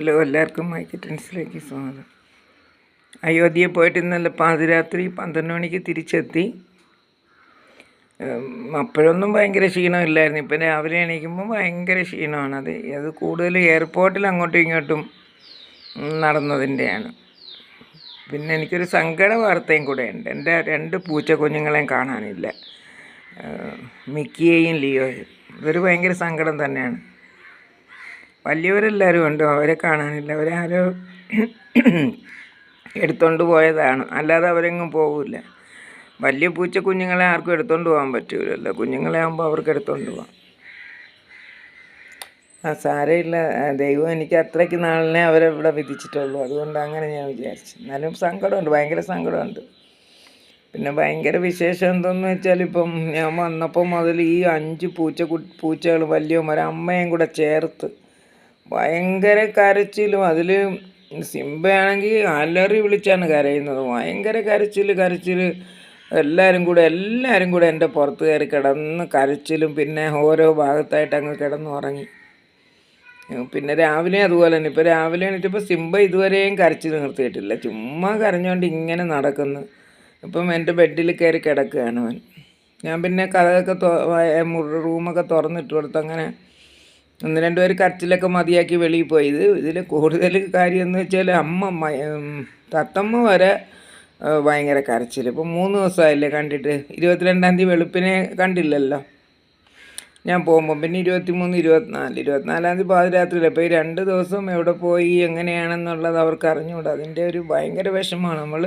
Hello എല്ലാവർക്കും my കിറ്റൻസിലേക്ക് സ്വാഗതം. അയോധ്യയിൽ പോയിട്ട് ഇന്നലെ പാതിരാത്രി പന്ത്രണ്ട് മണിക്ക് തിരിച്ചെത്തി. അപ്പോഴൊന്നും ഭയങ്കര ക്ഷീണമില്ലായിരുന്നു. ഇപ്പം രാവിലെ എണീക്കുമ്പോൾ ഭയങ്കര ക്ഷീണമാണ്. അത് അത് കൂടുതൽ എയർപോർട്ടിൽ അങ്ങോട്ടും ഇങ്ങോട്ടും നടന്നതിന്റെയാണ്. പിന്നെ എനിക്കൊരു സങ്കട വാർത്തയും കൂടെ ഉണ്ട് എന്റെ രണ്ട് പൂച്ച കുഞ്ഞുങ്ങളെയും കാണാനില്ല. മിക്കിയെയും ലിയോയും. ഇതൊരു ഭയങ്കര സങ്കടം തന്നെയാണ്. വലിയവരെല്ലാവരും ഉണ്ട്. അവരെ കാണാനില്ല. അവരെ ആരോ എടുത്തോണ്ട് പോയതാണ്. അല്ലാതെ അവരെങ്ങും പോകില്ല വലിയ പൂച്ച കുഞ്ഞുങ്ങളെ ആർക്കും എടുത്തോണ്ട് പോകാൻ പറ്റൂലല്ലോ. കുഞ്ഞുങ്ങളെ ആകുമ്പോൾ അവർക്ക് എടുത്തോണ്ട് പോകാം ആ സാരമില്ല. ആ, ദൈവം എനിക്ക് അത്രയ്ക്ക് നാളിനെ അവരെ ഇവിടെ വിധിച്ചിട്ടുള്ളൂ. അതുകൊണ്ട് അങ്ങനെ ഞാൻ വിചാരിച്ചു. എന്നാലും സങ്കടമുണ്ട്. ഭയങ്കര സങ്കടമുണ്ട്. പിന്നെ ഭയങ്കര വിശേഷം എന്തെന്ന് വെച്ചാൽ ഇപ്പം ഞാൻ വന്നപ്പോൾ മുതൽ ഈ അഞ്ച് പൂച്ച പൂച്ചകൾ വലിയ ഒരമ്മയും കൂടെ ചേർത്ത് ഭയങ്കര കരച്ചിലും അതിൽ സിംബയാണെങ്കിൽ അലറി വിളിച്ചാണ് കരയുന്നത്. ഭയങ്കര കരച്ചിൽ കരച്ചിൽ എല്ലാവരും കൂടെ എല്ലാവരും കൂടെ എന്റെ പുറത്ത് കയറി കിടന്ന് കരച്ചിലും പിന്നെ ഓരോ ഭാഗത്തായിട്ട് അങ്ങ് കിടന്ന് ഉറങ്ങി പിന്നെ രാവിലെ അതുപോലെ തന്നെ. ഇപ്പോൾ രാവിലെ എണീറ്റപ്പോൾ സിംബ ഇതുവരെയും കരച്ചിൽ നിർത്തിയിട്ടില്ല. ചുമ്മാ കരഞ്ഞുകൊണ്ട് ഇങ്ങനെ നടക്കുന്നു. ഇപ്പം എന്റെ ബെഡിൽ കയറി കിടക്കുകയാണ് അവൻ. ഞാൻ പിന്നെ കഥയൊക്കെ റൂമൊക്കെ തുറന്നിട്ട് കൊടുത്ത് അങ്ങനെ ഒന്ന് രണ്ട് പേര് കരച്ചിലൊക്കെ മതിയാക്കി വെളിയിൽ പോയി. ഇത് ഇതിൽ കൂടുതൽ കാര്യം എന്ന് വെച്ചാൽ അമ്മ തത്തമ്മ വരെ ഭയങ്കര കരച്ചിൽ. ഇപ്പം മൂന്ന് ദിവസമായില്ലേ കണ്ടിട്ട്. ഇരുപത്തിരണ്ടാം തീയതി വെളുപ്പിനെ കണ്ടില്ലല്ലോ. ഞാൻ പോകുമ്പോൾ പിന്നെ ഇരുപത്തി മൂന്ന് ഇരുപത്തിനാല്. ഇരുപത്തിനാലാം തീയതി പാതിരാത്രിയിൽ അപ്പോൾ ഈ രണ്ട് ദിവസം എവിടെ പോയി എങ്ങനെയാണെന്നുള്ളത് അവർക്ക് അറിഞ്ഞുകൂടാ. അതിന്റെ ഒരു ഭയങ്കര വിഷമമാണ്. നമ്മൾ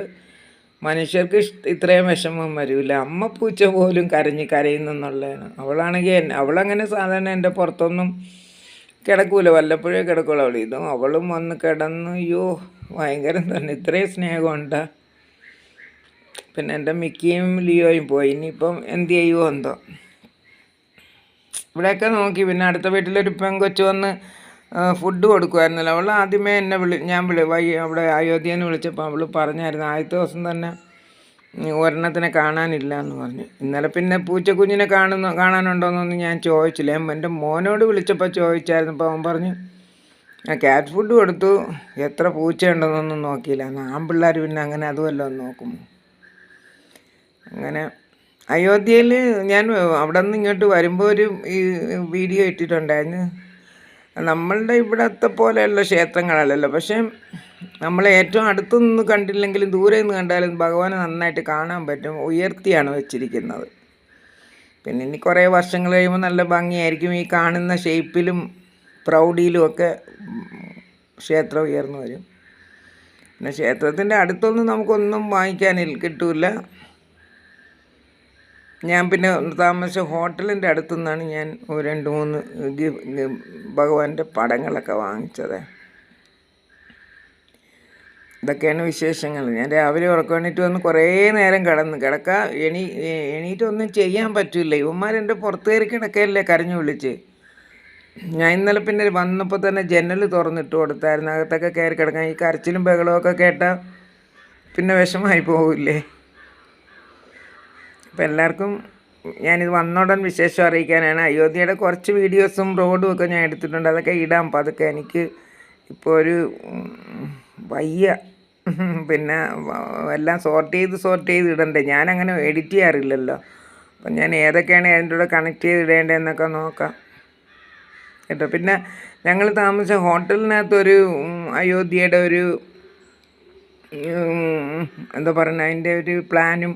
മനുഷ്യർക്ക് ഇത്രയും വിഷമം വരില്ല. അമ്മ പൂച്ച പോലും കരഞ്ഞ് കരയുന്നെന്നുള്ളതാണ്. അവളാണെങ്കിൽ അവളങ്ങനെ സാധാരണ എന്റെ പുറത്തൊന്നും കിടക്കൂല. വല്ലപ്പോഴേ കിടക്കുള്ളൂ. അവൾ ഇതും അവളും വന്ന് കിടന്നു അയ്യോ ഭയങ്കരം തന്നെ. ഇത്രയും സ്നേഹമുണ്ടാ. പിന്നെ എന്റെ മിക്കിയും ലിയോയും പോയി. ഇനിയിപ്പം എന്ത് ചെയ്യുമോ എന്തോ. ഇവിടെയൊക്കെ നോക്കി. പിന്നെ അടുത്ത വീട്ടിലൊരു പെങ്കൊച്ചു വന്ന് ഫുഡ് കൊടുക്കുമായിരുന്നല്ലോ അവൾ ആദ്യമേ എന്നെ വിളി ഞാൻ വിളി വൈ അവിടെ അയോധ്യയിൽ വിളിച്ചപ്പോൾ അവൾ പറഞ്ഞായിരുന്നു. ആദ്യത്തെ ദിവസം തന്നെ ഒരെണ്ണത്തിനെ കാണാനില്ല എന്ന് പറഞ്ഞു. ഇന്നലെ പിന്നെ പൂച്ചക്കുഞ്ഞിനെ കാണുന്ന കാണാനുണ്ടോയെന്നൊന്നും ഞാൻ ചോദിച്ചില്ല. എന്റെ മോനോട് വിളിച്ചപ്പോൾ ചോദിച്ചായിരുന്നു. അപ്പോൾ അവൻ പറഞ്ഞു ഞാൻ ക്യാറ്റ് ഫുഡ് കൊടുത്തു. എത്ര പൂച്ചയുണ്ടെന്നൊന്നും നോക്കിയില്ല. ആൺപിള്ളേർ പിന്നെ അങ്ങനെ അതുമല്ലോ നോക്കും. അങ്ങനെ അയോധ്യയിൽ ഞാൻ അവിടെ നിന്ന് ഇങ്ങോട്ട് വരുമ്പോൾ ഒരു ഈ വീഡിയോ ഇട്ടിട്ടുണ്ടായിരുന്നു. നമ്മളുടെ ഇവിടത്തെ പോലെയുള്ള ക്ഷേത്രങ്ങളല്ലല്ലോ. പക്ഷേ നമ്മൾ ഏറ്റവും അടുത്തു നിന്ന് കണ്ടില്ലെങ്കിലും ദൂരെ നിന്ന് കണ്ടാലും ഭഗവാനെ നന്നായിട്ട് കാണാൻ പറ്റും. ഉയർത്തിയാണ് വെച്ചിരിക്കുന്നത്. പിന്നെ ഇനി കുറേ വർഷങ്ങൾ കഴിയുമ്പോൾ നല്ല ഭംഗിയായിരിക്കും ഈ കാണുന്ന ഷേപ്പിലും പ്രൗഢിയിലും ഒക്കെ ക്ഷേത്രം ഉയർന്നു വരും. പിന്നെ ക്ഷേത്രത്തിന്റെ അടുത്തൊന്നും നമുക്കൊന്നും വാങ്ങിക്കാനിൽ കിട്ടൂല. ഞാൻ പിന്നെ താമസിച്ച ഹോട്ടലിന്റെ അടുത്തു നിന്നാണ് ഞാൻ രണ്ട് മൂന്ന് ഭഗവാന്റെ പടങ്ങളൊക്കെ വാങ്ങിച്ചത്. ഇതൊക്കെയാണ് വിശേഷങ്ങൾ. ഞാൻ രാവിലെ ഉറക്കം വന്ന് കുറേ നേരം കിടന്ന് കിടക്ക എണി എണീറ്റൊന്നും ചെയ്യാൻ പറ്റില്ല. ഇവന്മാരെന്റെ പുറത്ത് കയറി കിടക്കയല്ലേ കരഞ്ഞു വിളിച്ച്. ഞാൻ ഇന്നലെ പിന്നെ വന്നപ്പോൾ തന്നെ ജനൽ തുറന്നിട്ട് കൊടുത്തായിരുന്നു. അകത്തൊക്കെ കയറി കിടക്കാൻ ഈ കരച്ചിലും ബഹളമൊക്കെ കേട്ടാൽ പിന്നെ വിഷമായി പോകില്ലേ അപ്പോൾ എല്ലാവർക്കും ഞാനിത് വന്നോടൻ വിശേഷം അറിയിക്കാനാണ്. അയോധ്യയുടെ കുറച്ച് വീഡിയോസും റോഡും ഒക്കെ ഞാൻ എടുത്തിട്ടുണ്ട്. അതൊക്കെ ഇടാം. അപ്പോൾ അതൊക്കെ എനിക്ക് ഇപ്പോൾ ഒരു വയ്യ. പിന്നെ എല്ലാം സോർട്ട് ചെയ്ത് സോർട്ട് ചെയ്ത് ഇടണ്ടേ? ഞാനങ്ങനെ എഡിറ്റ് ചെയ്യാറില്ലല്ലോ. അപ്പം ഞാൻ ഏതൊക്കെയാണ് അതിന്റെ കൂടെ കണക്ട് ചെയ്ത് ഇടേണ്ടതെന്നൊക്കെ നോക്കാം. കേട്ടോ. പിന്നെ ഞങ്ങൾ താമസിച്ച ഹോട്ടലിനകത്തൊരു അയോധ്യയുടെ ഒരു എന്താ പറയുക അതിന്റെ ഒരു പ്ലാനും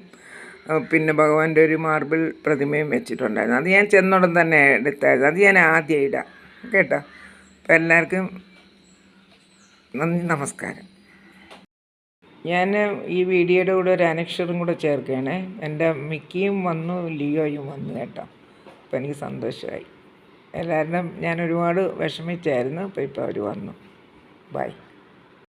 പിന്നെ ഭഗവാന്റെ ഒരു മാർബിൾ പ്രതിമയും വെച്ചിട്ടുണ്ടായിരുന്നു. അത് ഞാൻ ചെന്നോടം തന്നെ എടുത്തായിരുന്നു. അത് ഞാൻ ആദ്യം ഇടാം. കേട്ടോ? അപ്പം എല്ലാവർക്കും നന്ദി നമസ്കാരം. ഞാൻ ഈ വീഡിയോയുടെ കൂടെ ഒരു അനക്ഷരം കൂടെ ചേർക്കുകയാണ്. എന്റെ മിക്കിയും വന്നു ലിയോയും വന്നു കേട്ടോ. അപ്പം എനിക്ക് സന്തോഷമായി. എല്ലാവരും ഞാൻ ഒരുപാട് വിഷമിച്ചായിരുന്നു അപ്പോൾ ഇപ്പോൾ അവർ വന്നു. ബൈ.